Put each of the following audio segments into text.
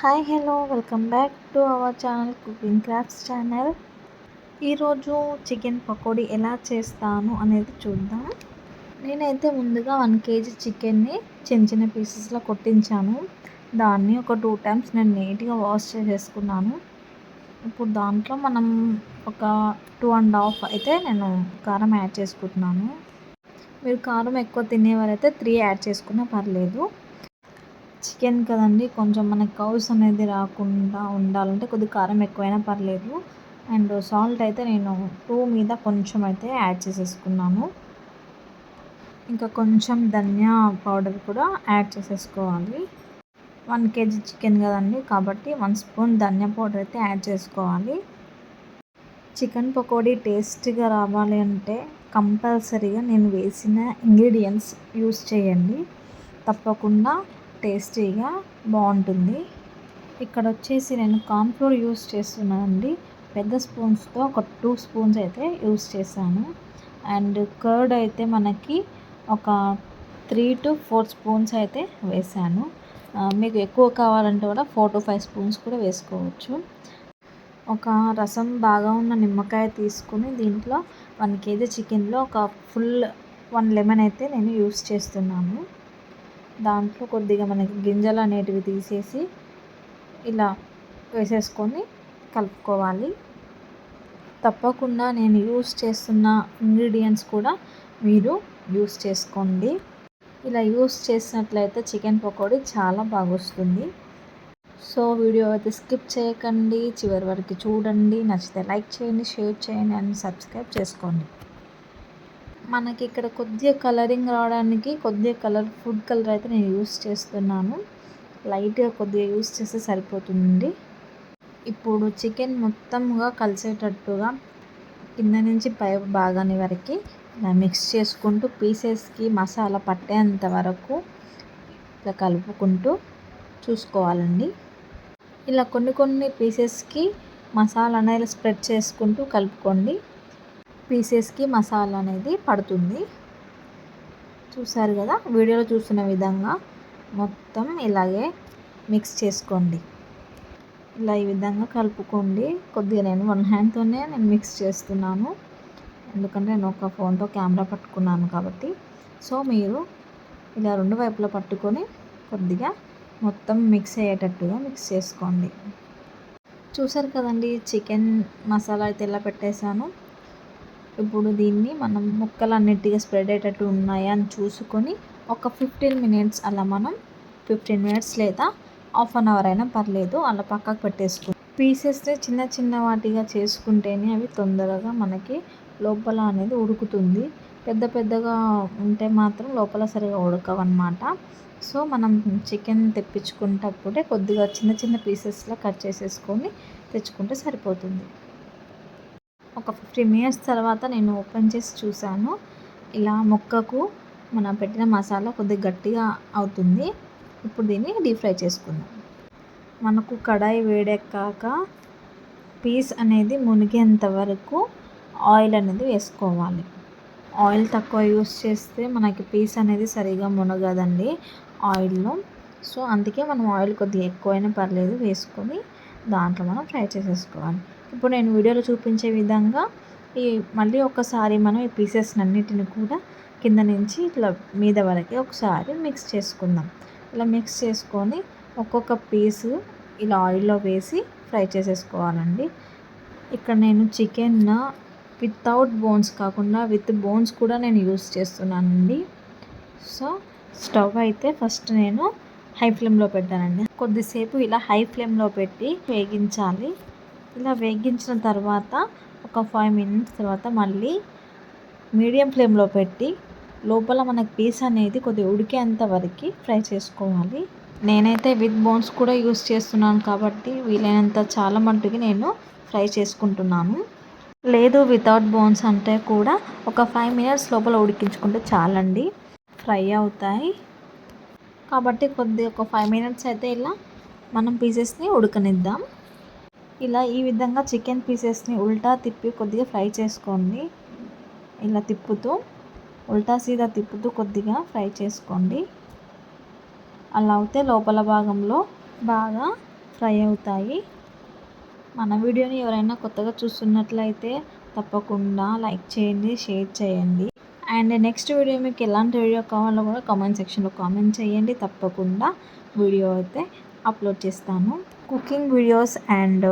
Hi hello welcome back to our channel cooking crafts channel ఈరోజు chicken pakodi ఎలా చేస్తాను అనేది చూద్దాం. నేనైతే ముందుగా వన్ కేజీ చికెన్ని చిన్న చిన్న పీసెస్లో కొట్టించాను. దాన్ని ఒక టూ టైమ్స్ నేను నీట్గా వాష్ చేసేసుకున్నాను. ఇప్పుడు దాంట్లో మనం ఒక టూ అండ్ హాఫ్ అయితే నేను కారం యాడ్ చేసుకుంటున్నాను. మీరు కారం ఎక్కువ తినేవారైతే త్రీ యాడ్ చేసుకున్నా పర్లేదు. చికెన్ కదండి. కొంచెం మనకి కౌస్ అనేది రాకుండా ఉండాలంటే కొద్దిగా కారం ఎక్కువైనా పర్లేదు. అండ్ సాల్ట్ అయితే నేను టూ మీద కొంచెం అయితే యాడ్ చేసేసుకున్నాను. ఇంకా కొంచెం ధనియా పౌడర్ కూడా యాడ్ చేసేసుకోవాలి. వన్ కేజీ చికెన్ కదండి. కాబట్టి వన్ స్పూన్ ధనియా పౌడర్ అయితే యాడ్ చేసుకోవాలి. చికెన్ పకోడీ టేస్ట్గా రావాలి అంటే కంపల్సరీగా నేను వేసిన ఇంగ్రీడియంట్స్ యూస్ చేయండి. తప్పకుండా టేస్టీగా బాగుంటుంది. ఇక్కడ వచ్చేసి నేను కాన్ఫ్లోర్ యూస్ చేస్తున్నానండి. పెద్ద స్పూన్స్తో ఒక టూ స్పూన్స్ అయితే యూస్ చేశాను. అండ్ కర్డ్ అయితే మనకి ఒక త్రీ టు ఫోర్ స్పూన్స్ అయితే వేసాను మీకు ఎక్కువ కావాలంటే కూడా ఫోర్ టు ఫైవ్ స్పూన్స్ కూడా వేసుకోవచ్చు. ఒక రసం బాగా ఉన్న నిమ్మకాయ తీసుకుని దీంట్లో వన్ కేజీ చికెన్లో ఒక ఫుల్ వన్ లెమన్ అయితే నేను యూస్ చేస్తున్నాను. దాంట్లో కొద్దిగా మనకి గింజలు అనేటివి తీసేసి ఇలా వేసేసుకొని కలుపుకోవాలి. తప్పకుండా నేను యూస్ చేస్తున్న ఇంగ్రీడియంట్స్ కూడా మీరు యూస్ చేసుకోండి. ఇలా యూస్ చేసినట్లయితే చికెన్ పకోడీ చాలా బాగొస్తుంది. సో వీడియో అయితే స్కిప్ చేయకండి. చివరి వరకు చూడండి. నచ్చితే లైక్ చేయండి షేర్ చేయండి అండ్ సబ్స్క్రైబ్ చేసుకోండి. మనకి ఇక్కడ కొద్దిగా కలరింగ్ రావడానికి కొద్దిగా కలర్ ఫుడ్ కలర్ అయితే నేను యూస్ చేస్తున్నాను. లైట్గా కొద్దిగా యూస్ చేస్తే సరిపోతుంది ఇప్పుడు చికెన్ మొత్తంగా కలిసేటట్టుగా కింద నుంచి పై భాగాన్ని వరకు ఇలా మిక్స్ చేసుకుంటూ పీసెస్కి మసాలా పట్టేంత వరకు ఇలా కలుపుకుంటూ చూసుకోవాలండి. ఇలా కొన్ని కొన్ని పీసెస్కి మసాలా అనేది స్ప్రెడ్ చేసుకుంటూ కలుపుకోండి. పీసెస్కి మసాలా అనేది పడుతుంది. చూసారు కదా వీడియోలో చూస్తున్న విధంగా మొత్తం ఇలాగే మిక్స్ చేసుకోండి. ఇలా ఈ విధంగా కలుపుకోండి. కొద్దిగా నేను వన్ హ్యాండ్తోనే నేను మిక్స్ చేస్తున్నాను. ఎందుకంటే నేను ఒక ఫోన్తో కెమెరా పట్టుకున్నాను కాబట్టి. సో మీరు ఇలా రెండు వైపులా పట్టుకొని కొద్దిగా మొత్తం మిక్స్ అయ్యేటట్టుగా మిక్స్ చేసుకోండి. చూసారు కదండి చికెన్ మసాలా అయితే ఎలా పెట్టేశాను. ఇప్పుడు దీన్ని మనం ముక్కలు అన్నిటిగా స్ప్రెడ్ అయ్యేటట్టు ఉన్నాయా అని చూసుకొని ఒక ఫిఫ్టీన్ మినిట్స్ అలా మనం ఫిఫ్టీన్ మినిట్స్ లేదా హాఫ్ అన్ అవర్ అయినా పర్లేదు అలా పక్కకు పెట్టేసుకో పీసెస్ చిన్న చిన్న వాటిగా చేసుకుంటేనే అవి తొందరగా మనకి లోపల అనేది ఉడుకుతుంది. పెద్ద పెద్దగా ఉంటే మాత్రం లోపల సరిగా ఉడకవన్నమాట. సో మనం చికెన్ తెప్పించుకునేటప్పుడే కొద్దిగా చిన్న చిన్న పీసెస్లో కట్ చేసేసుకొని తెచ్చుకుంటే సరిపోతుంది. ఒక ఫిఫ్టీ మినిట్స్ తర్వాత నేను ఓపెన్ చేసి చూశాను. ఇలా మొక్కకు మనం పెట్టిన మసాలా కొద్దిగా గట్టిగా అవుతుంది. ఇప్పుడు దీన్ని డీప్ ఫ్రై చేసుకుందాం. మనకు కడాయి వేడెక్కాక పీస్ అనేది మునిగేంత వరకు ఆయిల్ అనేది వేసుకోవాలి. ఆయిల్ తక్కువ యూస్ చేస్తే మనకి పీస్ అనేది సరిగా మునగదండి ఆయిల్లో సో అందుకే మనం ఆయిల్ కొద్దిగా ఎక్కువైనా పర్లేదు వేసుకొని దాంట్లో మనం ఫ్రై చేసేసుకోవాలి. ఇప్పుడు నేను వీడియోలో చూపించే విధంగా ఈ మళ్ళీ ఒకసారి మనం ఈ పీసెస్ అన్నిటిని కూడా కింద నుంచి ఇట్లా మీద వరకు ఒకసారి మిక్స్ చేసుకుందాం. ఇలా మిక్స్ చేసుకొని ఒక్కొక్క పీసు ఇలా ఆయిల్లో వేసి ఫ్రై చేసేసుకోవాలండి. ఇక్కడ నేను చికెన్ వితౌట్ బోన్స్ కాకుండా విత్ బోన్స్ కూడా నేను యూస్ చేస్తున్నానండి. సో స్టవ్ అయితే ఫస్ట్ నేను హై ఫ్లేమ్లో పెట్టానండి. కొద్దిసేపు ఇలా హై ఫ్లేమ్లో పెట్టి వేగించాలి. ఇలా వేగించిన తర్వాత ఒక ఫైవ్ మినిట్స్ తర్వాత మళ్ళీ మీడియం ఫ్లేమ్లో పెట్టి లోపల మనకు పీస్ అనేది కొద్దిగా ఉడికేంత వరకు ఫ్రై చేసుకోవాలి. నేనైతే విత్ బోన్స్ కూడా యూస్ చేస్తున్నాను కాబట్టి వీలైనంత చాలా మట్టుకి నేను ఫ్రై చేసుకుంటున్నాను. లేదు వితౌట్ బోన్స్ అంటే కూడా ఒక ఫైవ్ మినిట్స్ లోపల ఉడికించుకుంటే చాలండి. ఫ్రై అవుతాయి. కాబట్టి కొద్ది ఒక ఫైవ్ మినిట్స్ అయితే ఇలా మనం పీసెస్ని ఉడకనిద్దాం. ఇలా ఈ విధంగా చికెన్ పీసెస్ని ఉల్టా తిప్పి కొద్దిగా ఫ్రై చేసుకోండి. ఇలా తిప్పుతూ ఉల్టా సీదా తిప్పుతూ కొద్దిగా ఫ్రై చేసుకోండి. అలా అయితే లోపల భాగంలో బాగా ఫ్రై అవుతాయి. మన వీడియోని ఎవరైనా కొత్తగా చూస్తున్నట్లయితే తప్పకుండా లైక్ చేయండి షేర్ చేయండి. అండ్ నెక్స్ట్ వీడియో మీకు ఎలాంటి వీడియో కావాలో కూడా కామెంట్ సెక్షన్లో కామెంట్ చేయండి. తప్పకుండా వీడియో అయితే అప్లోడ్ చేస్తాను. Cooking videos and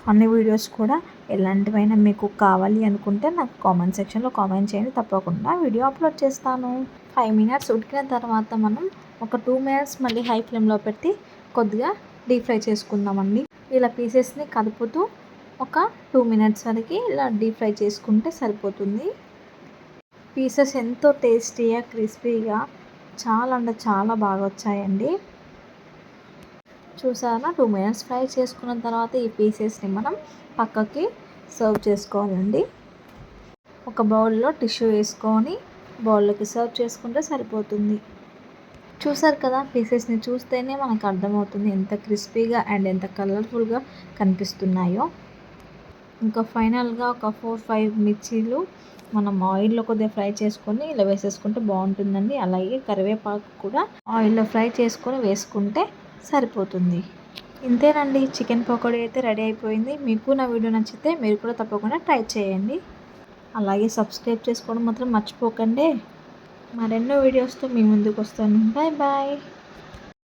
funny videos కూడా ఎలాంటివైనా మీకు కావాలి అనుకుంటే నాకు కామెంట్ సెక్షన్లో కామెంట్ చేయండి. తప్పకుండా వీడియో అప్లోడ్ చేస్తాను. ఫైవ్ మినిట్స్ ఉడికిన తర్వాత మనం ఒక టూ మినిట్స్ మళ్ళీ హై ఫ్లేమ్లో పెట్టి కొద్దిగా డీప్ ఫ్రై చేసుకుందామండి. ఇలా పీసెస్ని కలుపుతూ ఒక టూ మినిట్స్ వరకు ఇలా డీప్ ఫ్రై చేసుకుంటే సరిపోతుంది. పీసెస్ ఎంతో టేస్టీగా క్రిస్పీగా? చాలా అంటే చాలా బాగా వచ్చాయండి చూసారా? టూ మినిట్స్ ఫ్రై చేసుకున్న తర్వాత ఈ పీసెస్ని మనం పక్కకి సర్వ్ చేసుకోవాలండి. ఒక బౌల్లో టిష్యూ వేసుకొని బౌల్లోకి సర్వ్ చేసుకుంటే సరిపోతుంది. చూసారు కదా? పీసెస్ని చూస్తేనే మనకు అర్థమవుతుంది ఎంత క్రిస్పీగా అండ్ ఎంత కలర్ఫుల్గా కనిపిస్తున్నాయో. ఇంకా ఫైనల్గా ఒక ఫోర్ ఫైవ్ మిర్చీలు మనం ఆయిల్లో కొద్దిగా ఫ్రై చేసుకొని ఇలా వేసేసుకుంటే బాగుంటుందండి. అలాగే కరివేపాకు కూడా ఆయిల్లో ఫ్రై చేసుకొని వేసుకుంటే సరిపోతుంది. ఇంతేనండి. చికెన్ పకోడీ అయితే రెడీ అయిపోయింది. మీకు నా వీడియో నచ్చితే మీరు కూడా తప్పకుండా ట్రై చేయండి. అలాగే సబ్స్క్రైబ్ చేసుకోవడం మాత్రం మర్చిపోకండి. మరెన్నో వీడియోస్తో మీ ముందుకు వస్తాను. Bye bye.